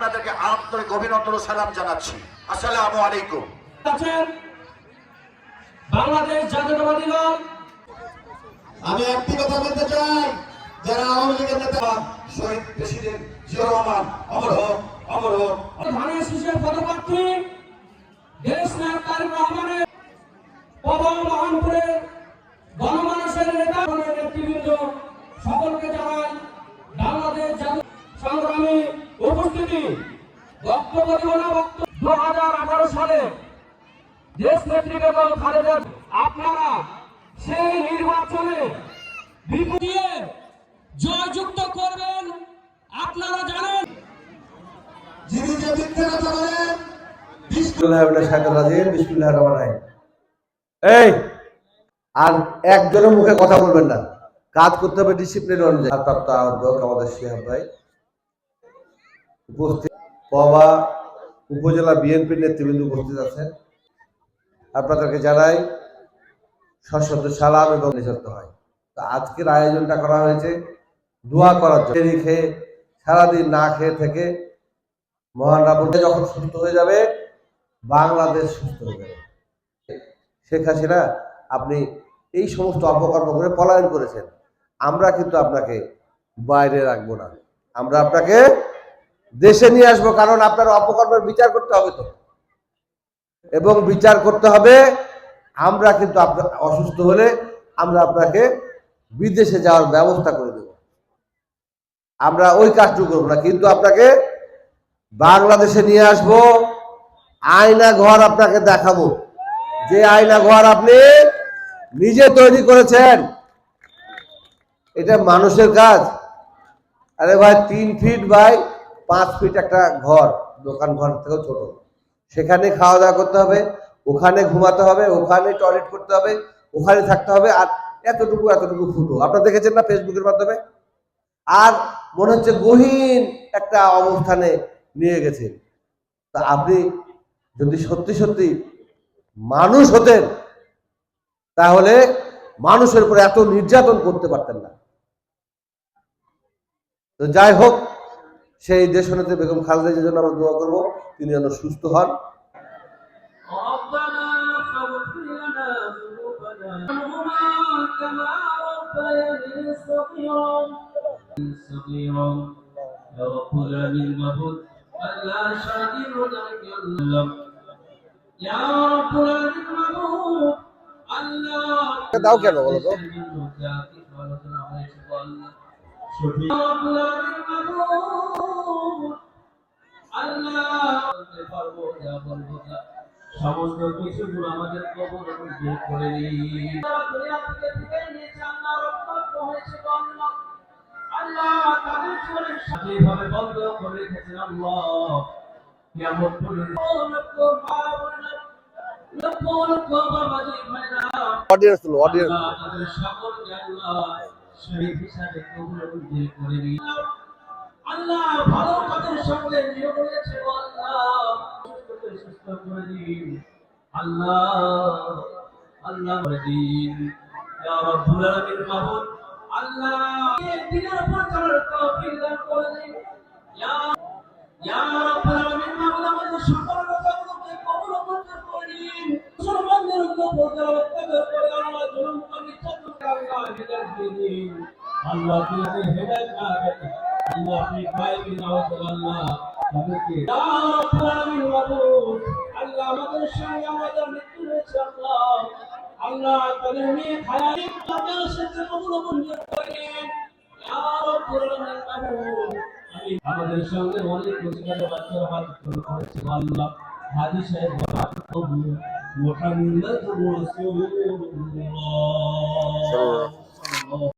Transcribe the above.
আপনাদেরকে আন্তরিক অভিনন্দন সালাম জানাচ্ছি। আসসালামু আলাইকুম। বাংলাদেশ জাতীয়তাবাদী দল। আমি একটি কথা বলতে চাই যারা আওয়ামী লীগের নেতা শহীদ প্রেসিডেন্ট জিয়া রহমান অমর হোক অমর হোক। ধানের শীষের পদপ্রার্থী দেশ নায়ক তারেক রহমানের পবন মোহনপুরের গণমানুষের নেতা গণের নেতৃবৃন্দ সকলকে জানাই বাংলাদেশ জাতীয় সংগ্রামী উপস্থিতি আর একজনের মুখে কথা বলবেন না। কাজ করতে হবে ডিসিপ্লিন অনুযায়ী। আমাদের ভাই। উপস্থিত পবা উপজেলা বিএনপির নেতৃবৃন্দ উপস্থিত আছেন। আপনাদেরকে জানাই, সশব্দ সালাম এবং নিঃশব্দ হয়। তো আজকের আয়োজনটা করা হয়েছে দোয়া করার জন্য। খেয়ে সারাদিন না খেয়ে থেকে মহান রাবণটা যখন সুস্থ হয়ে যাবে, বাংলাদেশ সুস্থ হয়ে যাবে। শেখ হাসিনা, আপনি এই সমস্ত অপকর্ম করে পলায়ন করেছেন। আমরা কিন্তু আপনাকে বাইরে রাখব না। আমরা আপনাকে দেশে নিয়ে আসব, কারণ আপনার অপকর্মের বিচার করতে হবে তো। এবং বিচার করতে হবে, আমরা কিন্তু আপনার অসুস্থ হলে আমরা আপনাকে বিদেশে যাওয়ার ব্যবস্থা করে দেব। আমরা ওই কাজটুকু করব না, কিন্তু আপনাকে বাংলাদেশে নিয়ে আসব, আয়না ঘর আপনাকে দেখাবো। যে আয়না ঘর আপনি নিজে তৈরি করেছেন, এটা মানুষের কাজ। আরে ভাই, তিন ফিট বাই পাঁচ ফিট একটা ঘর, দোকান ঘর থেকেও ছোট। সেখানে খাওয়া দাওয়া করতে হবে, ওখানে ঘুমাতে হবে, ওখানে টয়লেট করতে হবে, ওখানে থাকতে হবে, আর এতটুকু এতটুকু ফুটো। আপনারা দেখেছেন না ফেসবুকের মাধ্যমে? আর মনে হচ্ছে গহীন একটা অবস্থানে নিয়ে গেছে। তা আপনি যদি সত্যি সত্যি মানুষ হতেন, তাহলে মানুষের উপর এত নির্যাতন করতে পারতেন না। তো যাই হোক সেই দেশনেতে বেগম খালেদা জন্য আমরা দোয়া করব তিনি যেন সুস্থ হন। দাও কেন বলো তো? সমস্ত কিছু আমাদের কবর বের করে আল্লাহ তাদের জীবনের সাথে বন্ধ করে রেখেছেন আল্লাহ ভাইরা অডিয়েন্স অডিয়েন্স সকলকে আল্লাহ শহীদ হিসাবে কবুল মঞ্জুর করে আল্লাহ ভালো সঙ্গে সুস্থ করে দিন আল্লাহ আল্লাহ করে দিন। সকল মুসলমানদের উপর দিন আল্লাহ তুমি হেদায়েত না দেন আল্লাহ আপনি গায়েবী নাও আল্লাহ তাদেরকে ইয়া রাব্বুল আলামিন মাহমুদ আল্লাহ আমাদের সঙ্গে আমাদের মৃত্যু অনেক রোজগারের বাচ্চারা করেছে আল্লাহ হাজি সাহেব বলা more